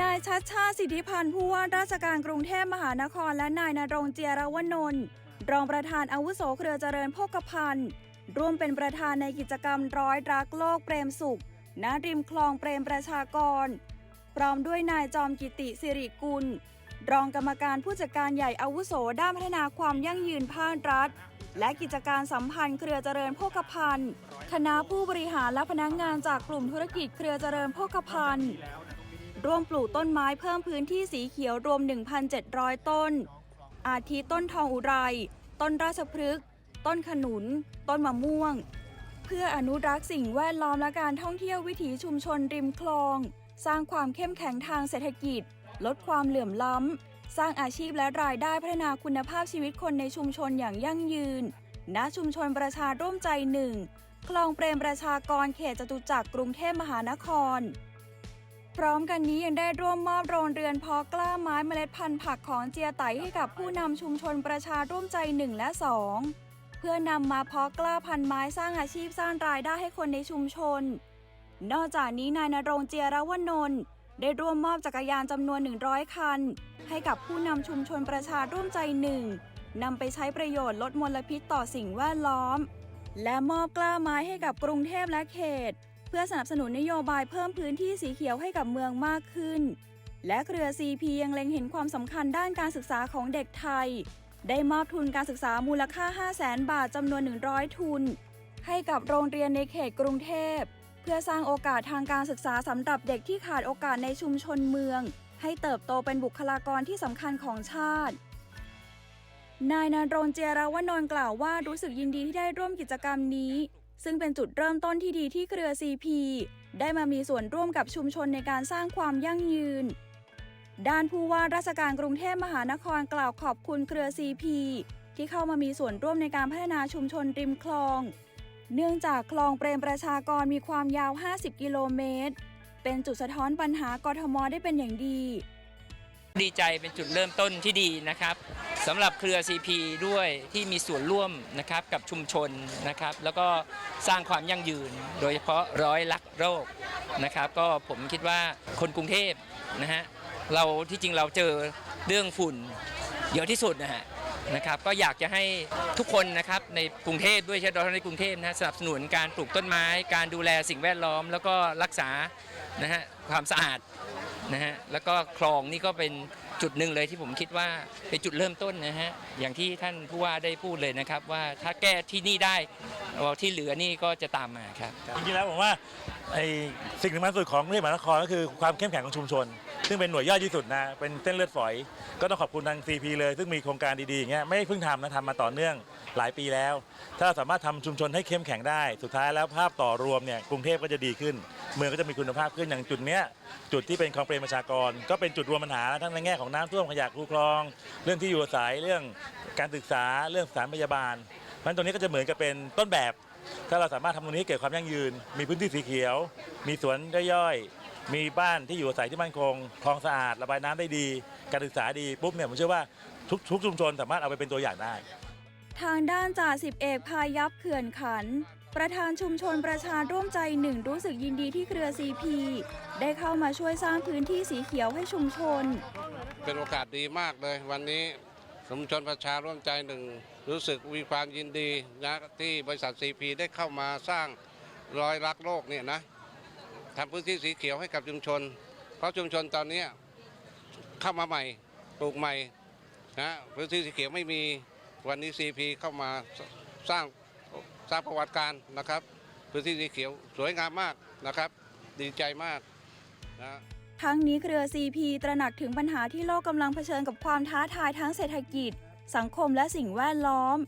นายชัดชาติสิทธิพันธ์ผู้ว่าราชการกรุงเทพมหานคร และนายนรงเจียรวนนท์รองประธานอาวุโสเครือเจริญโภคภัณฑ์ร่วมเป็นประธานในกิจกรรมร้อยรักโลกเปรมสุข ณ ริมคลองเปรมประชากร พร้อมด้วยนายจอมกิติสิริกุล รองกรรมการผู้จัดการใหญ่อาวุโสด้านพัฒนาความยั่งยืนภาครัฐ และกิจการสัมพันธ์เครือเจริญโภคภัณฑ์ คณะผู้บริหารและพนักงานจากกลุ่มธุรกิจเครือเจริญโภคภัณฑ์ ร่วมปลูกต้นไม้เพิ่มพื้นที่สีเขียวรวม 1,700 ต้น อาทิต้นทองอุไร ต้นราชพฤกษ์ ต้นขนุน ต้นมะม่วง เพื่ออนุรักษ์สิ่งแวดล้อมและการท่องเที่ยววิถีชุมชนริมคลอง สร้างความเข้มแข็งทางเศรษฐกิจ ลดความเหลื่อมล้ำ สร้างอาชีพและรายได้พัฒนาคุณภาพชีวิตคนในชุมชนอย่างยั่งยืน ณ ชุมชนประชาร่วมใจหนึ่งคลองเปรมประชากรเขตจตุจักรกรุงเทพมหานคร พร้อมกันนี้ยังได้ร่วมมอบโรงเรือนเพาะกล้าไม้เมล็ดพันธุ์ผักของเจียไตให้กับผู้นำชุมชนประชาร่วมใจ 1 และ 2 เพื่อนำมาเพาะกล้าพันธุ์ไม้สร้างอาชีพสร้างรายได้ให้คนในชุมชน นอกจากนี้นายนรงเจียรวนนท์ได้ร่วมมอบจักรยานจำนวน 100 คัน ให้กับผู้นำชุมชนประชาร่วมใจหนึ่งนำไปใช้ประโยชน์ลดมลพิษต่อสิ่งแวดล้อม และมอบกล้าไม้ให้กับกรุงเทพและเขต เพื่อสนับสนุนนโยบายเพิ่มพื้นที่สีเขียวให้กับเมืองมากขึ้น และเครือ CP ยังเล็งเห็นความสำคัญด้านการศึกษาของเด็กไทย ได้มอบทุนการศึกษามูลค่า 5 0 0แสนบาทจำนวน 100 ทุน ให้กับโรงเรียนในเขตกรุงเทพ เพื่อสร้างโอกาสทางการศึกษาสำหรับเด็กที่ขาดโอกาสในชุมชนเมือง ให้เติบโตเป็นบุคลากรที่สำคัญของชาตินายนรงเจรวนนท์กล่าวว่ารู้สึกยินดีที่ได้ร่วมกิจกรรมนี้ ซึ่งเป็นจุดเริ่มต้นที่ดีที่เครือ CP ได้มามีส่วนร่วมกับชุมชนในการสร้างความยั่งยืน ด้านผู้ว่าราชการกรุงเทพมหานครกล่าวขอบคุณเครือ CP ที่เข้ามามีส่วนร่วมในการพัฒนาชุมชนริมคลอง เนื่องจากคลองเปรมประชากรมีความยาว 50 กิโลเมตร เป็นจุดสะท้อนปัญหากทมได้เป็นอย่างดี ดีใจเป็นจุดเริ่มต้นที่ดีนะครับสำหรับเครือ CP ด้วยที่มีส่วนร่วมนะครับกับชุมชนนะครับ แล้วก็สร้างความยั่งยืน โดยเฉพาะร้อยลักโรคนะครับ ก็ผมคิดว่าคนกรุงเทพนะฮะเราที่จริงเราเจอเรื่องฝุ่นเยอะที่สุดนะฮะนะครับก็อยากจะให้ทุกคนนะครับในกรุงเทพด้วยเฉพาะในกรุงเทพนะสนับสนุนการปลูกต้นไม้ การดูแลสิ่งแวดล้อม แล้วก็รักษานะฮะความสะอาด นะฮะแล้วก็คลองนี่ก็เป็นจุดหนึ่งเลยที่ผมคิดว่าเป็นจุดเริ่มต้นนะฮะอย่างที่ท่านผู้ว่าได้พูดเลยนะครับ ว่าถ้าแก้ที่นี่ได้ที่เหลือนี่ก็จะตามมาครับจริงๆแล้วผมว่าไอ้สิ่งสำคัญสุดของกรุงเทพมหานครก็คือความเข้มแข็งของชุมชน ซึ่งเป็นหน่วยย่อยที่สุดนะเป็นเส้นเลือดฝอย ก็ต้องขอบคุณทาง CP เลยซึ่งมีโครงการดีๆอย่างเงี้ยไม่เพิ่งทำนะทำมาต่อเนื่องหลายปีแล้ว ถ้าเราสามารถทำชุมชนให้เข้มแข็งได้ สุดท้ายแล้วภาพต่อรวมเนี่ยกรุงเทพก็จะดีขึ้น เมืองก็จะมีคุณภาพขึ้นอย่างจุดเนี้ยจุดที่เป็นคลองเปรมประชากร ก็เป็นจุดรวมปัญหาทั้งในแง่ของน้ำท่วมขยะคูคลอง เรื่องที่อยู่อาศัยเรื่องการศึกษาเรื่องสถานพยาบาลเพราะฉะนั้นตรงนี้ก็จะเหมือนกับเป็นต้นแบบ ถ้าเราสามารถทำตรงนี้ให้เกิดความยั่งยืน มีพื้นที่สีเขียว มีสวนย่อยๆมีบ้านที่อยู่อาศัยที่มั่นคงคลองสะอาดระบายน้ำได้ดี การศึกษาดีปุ๊บเนี่ยผมเชื่อว่าทุกทุกชุมชนสามารถเอาไปเป็นตัวอย่างได้ ทางด้านจ่าสิบเอกพายับเขื่อนขัน ประธานชุมชนประชาร่วมใจหนึ่งรู้สึกยินดีที่เครือ CP ได้เข้ามาช่วยสร้างพื้นที่สีเขียวให้ชุมชน เป็นโอกาสดีมากเลย วันนี้สมชนประชาร่วมใจหนึ่งรู้สึกมีความยินดีนะที่บริษัทซีพีได้เข้ามาสร้างรอยรักโลกเนี่ยนะทำพื้นที่สีเขียวให้กับชุมชน เพราะชุมชนตอนนี้เข้ามาใหม่ปลูกใหม่นะพื้นที่สีเขียวไม่มีวันนี้ซีพีเข้ามาสร้าง สร้างประวัติการนะครับ พื้นที่สีเขียวสวยงามมากนะครับ ดีใจมากนะทั้งนี้เครือ CP ตระหนักถึงปัญหาที่โลกกำลังเผชิญกับความท้าทายทั้งเศรษฐกิจ สังคมและสิ่งแวดล้อม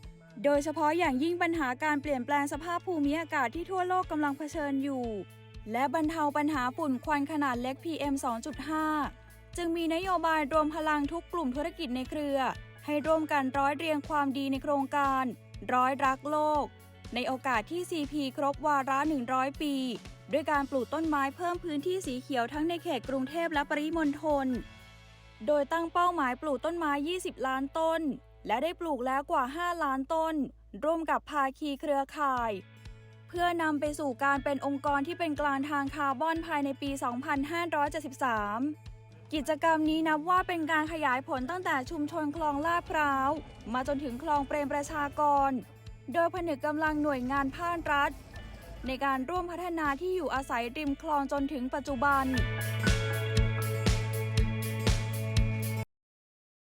โดยเฉพาะอย่างยิ่งปัญหาการเปลี่ยนแปลงสภาพภูมิอากาศที่ทั่วโลกกำลังเผชิญอยู่ และบรรเทาปัญหาฝุ่นควันขนาดเล็ก PM 2.5 จึงมีนโยบายรวมพลังทุกกลุ่มธุรกิจในเครือ ให้ร่วมกันร้อยเรียงความดีในโครงการ ร้อยรักโลก ในโอกาสที่ CP ครบวาระ 100 ปี ด้วยการปลูกต้นไม้เพิ่มพื้นที่สีเขียวทั้งในเขตกรุงเทพและปริมณฑล โดยตั้งเป้าหมายปลูกต้นไม้ 20 ล้านต้น และได้ปลูกแล้วกว่า 5 ล้านต้น ร่วมกับภาคีเครือข่าย เพื่อนำไปสู่การเป็นองค์กรที่เป็นกลางทางคาร์บอนภายในปี 2573กิจกรรมนี้นับว่าเป็นการขยายผลตั้งแต่ชุมชนคลองลาดพร้าว มาจนถึงคลองเปรมประชากร โดยผนึกกำลังหน่วยงานภาครัฐ ในการร่วมพัฒนาที่อยู่อาศัยริมคลองจนถึงปัจจุบัน